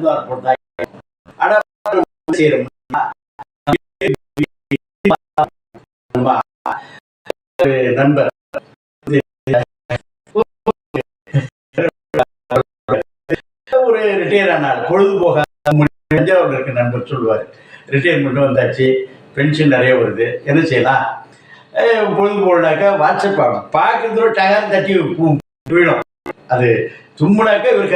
போட்டாங்க ஆனா ஒரு நண்பர் ஒரு ரிட்டையர் ஆனார் பொழுதுபோக தஞ்சாவூர்ல இருக்க நண்பர் சொல்லுவார் ரிட்டையர்மெண்ட் வந்தாச்சு பென்ஷன் நிறைய வருது என்ன செய்யலாம் பொழுது போனாக்கா வாட்ஸ்அப் ஆகும் பார்க்கறதோட டகர் தட்டி போயிடும் அது தும்முனாக்கா இவர்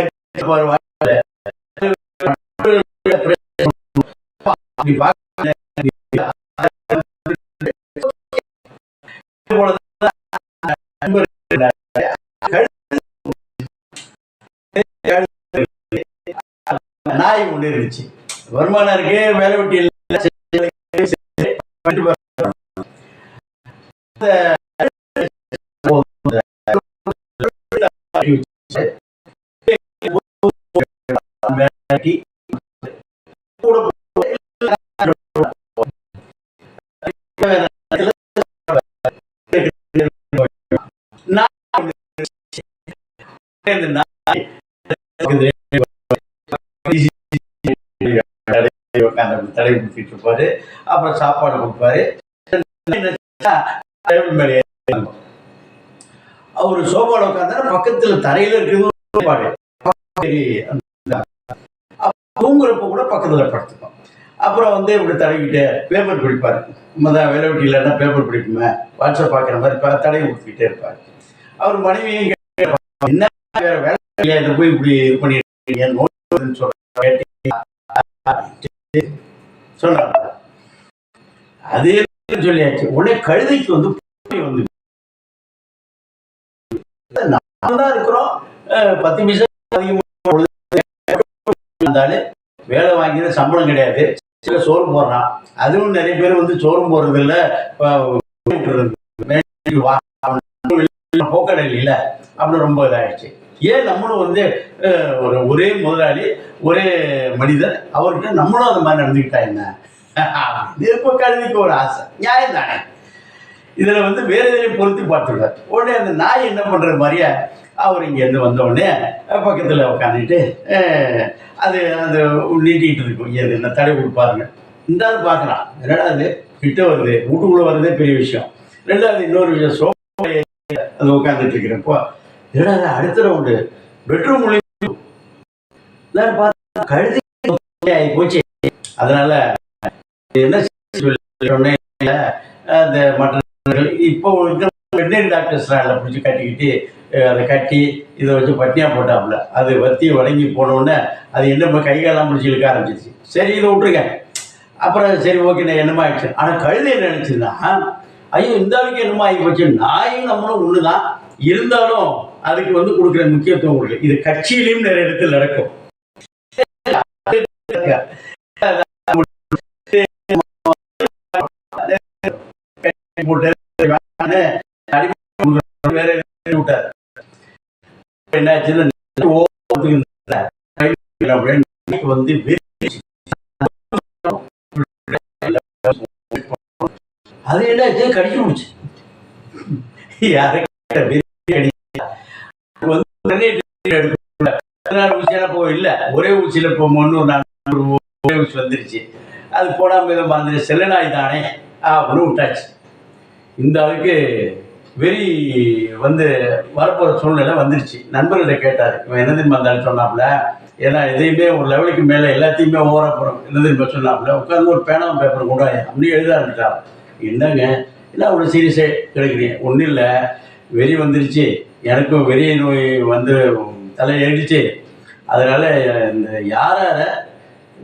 நாய் ஒண்ணு இருந்துச்சு வருமானம் இருக்கு வேலை வெட்டி இல்லை பண்ணிட்டு போறாங்க. இந்த கூட இந்த நாய் உட்காந்து தடை கொடுத்துட்டு இருப்பாரு அப்புறம் சாப்பாடு கொடுப்பாரு. அவரு சோபால உட்காந்தா பக்கத்துல தரையில இருக்கிறது தூங்குறப்ப கூட பக்கத்துல படுத்துப்போம் அப்புறம் வந்து இப்படி தடவிக்கிட்டு பேப்பர் பிடிப்பாரு. தான் வேலை வெட்டி இல்லைன்னா பேப்பர் படிப்புமே. வாட்ஸ்அப் பார்க்குற மாதிரி ப- தடவி கொடுத்துக்கிட்டே இருப்பாரு. அவர் மனைவியும் என்ன போய் இப்படி இது பண்ணிருக்கீங்க நோய் சொல்றேன் சொன்னாங்க சொல்லியாச்சு உடனே கழுதைக்கு வந்து பூனை வந்து நான் தான் இருக்கிறோம் அஹ், பத்து நிமிஷம் அதிகமாக வேலை வாங்கிற சம்பளம் கிடையாது சில சோறு போடுறான் அதுவும் நிறைய பேர் வந்து சோறும் போடுறது இல்ல. போக்கடை இல்லை அப்படின்னு ரொம்ப இதாயிடுச்சு. ஏன் நம்மளும் வந்து ஒரு ஒரே முதலாளி ஒரே மனிதர் அவர்கிட்ட நம்மளும் அந்த மாதிரி நடந்துக்கிட்டா என்ன? இது இப்போ கழுதிக்கு ஒரு ஆசை? நியாயம் தானே இதுல வந்து வேறு எதிரையும் பொருத்தி பார்த்துருக்காரு உடனே அந்த நாய் என்ன பண்ற மாதிரியே அவர் இங்கேருந்து வந்த உடனே உட்காந்துட்டு அது அது நீட்டிக்கிட்டு இருக்கும். எது என்ன தடை கொடுப்பாருங்க இந்த பார்க்கலாம். பார்க்குறான் என்னடா அது கிட்ட வருது. வீட்டுக்குள்ளே வர்றதே பெரிய விஷயம். ரெண்டாவது இன்னொரு விஷயம் சோஃபா அது உட்காந்துட்டு இருக்கிறப்போ என்னடா அடுத்த ரவுண்டு பெட்ரூம் எல்லாரும் பார்த்தா கழுதி ஆகி போச்சு. அதனால என்ன அந்த மற்ற இப்போ வெட்டினரி டாக்டர்ஸ்லாம் பிடிச்சி கட்டிக்கிட்டு அதை கட்டி இதை வச்சு பட்டியா போட்டாப்புல. அது வத்தி வணங்கி போனோடனே அது என்ன கைகாலாம் பிடிச்சி இழுக்க ஆரம்பிச்சிச்சு சரி இதை விட்டுருங்க. அப்புறம் சரி ஓகே நான் என்னமா ஆயிடுச்சு. ஆனால் கழுதை என்ன நினைச்சுன்னா ஐயோ இந்த ஆளுக்கு என்னமா ஆகி போச்சு. நாயும் நம்மளும் ஒன்று தான் இருந்தாலும் அதுக்கு வந்து கொடுக்குற முக்கியத்துவம் கொடுக்கு இது கட்சியிலையும் நிறைய இடத்துல நடக்கும். வந்து அது என்னாச்சு கடிச்சு முடிச்சு. யாரு வெறி அடிச்சா? அது வந்து உடனே treatment எடுக்கல. அதனால ஊசியெல்லாம் போக இல்லை. ஒரே ஊசியில் இப்போ முன்னூறு நானூறு ஒரே ஊசி வந்துருச்சு. அது போடாமல் இதை மறந்து செல்ல நாய் தானே அப்படின்னு விட்டாச்சு. இந்த அளவுக்கு வெறி வந்து வரப்போகிற சூழ்நிலை வந்துருச்சு. நண்பர்கிட்ட கேட்டார். இவன் என்ன திரும்ப இருந்தாலும் சொன்னாப்புல? ஏன்னா எதையுமே ஒரு லெவலுக்கு மேலே எல்லாத்தையுமே ஓர போகிறோம் என்ன திரும்ப சொன்னாப்புல? உட்காந்து ஒரு பேனாவும் பேப்பர் கொண்டு அப்படியே அப்படி எழுத ஆரம்பிச்சான் என்னங்க? என்ன அவ்வளோ சீரியஸே கிடைக்கிறீங்க ஒன்றும் இல்லை. வெறி வந்துருச்சு. எனக்கும் வெறிய நோய் வந்து தலை ஏறிடுச்சு. அதனால இந்த யாரார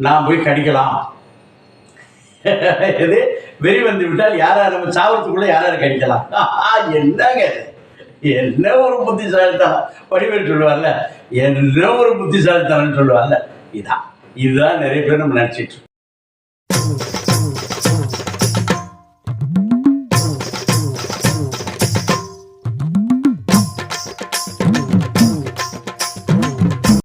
நான் போய் கடிக்கலாம். எது வெறி வந்து விட்டால் யார் நம்ம சாவறதுக்குள்ள யார் கடிக்கலாம்? என்னங்க என்ன ஒரு புத்திசாலித்தனம்? வடிவேல் சொல்லுவார்ல என்ன ஒரு புத்திசாலித்தனம்னு சொல்லுவார்ல. இதான் இதுதான் நிறைய பேர் நம்ம நினச்சிட்டு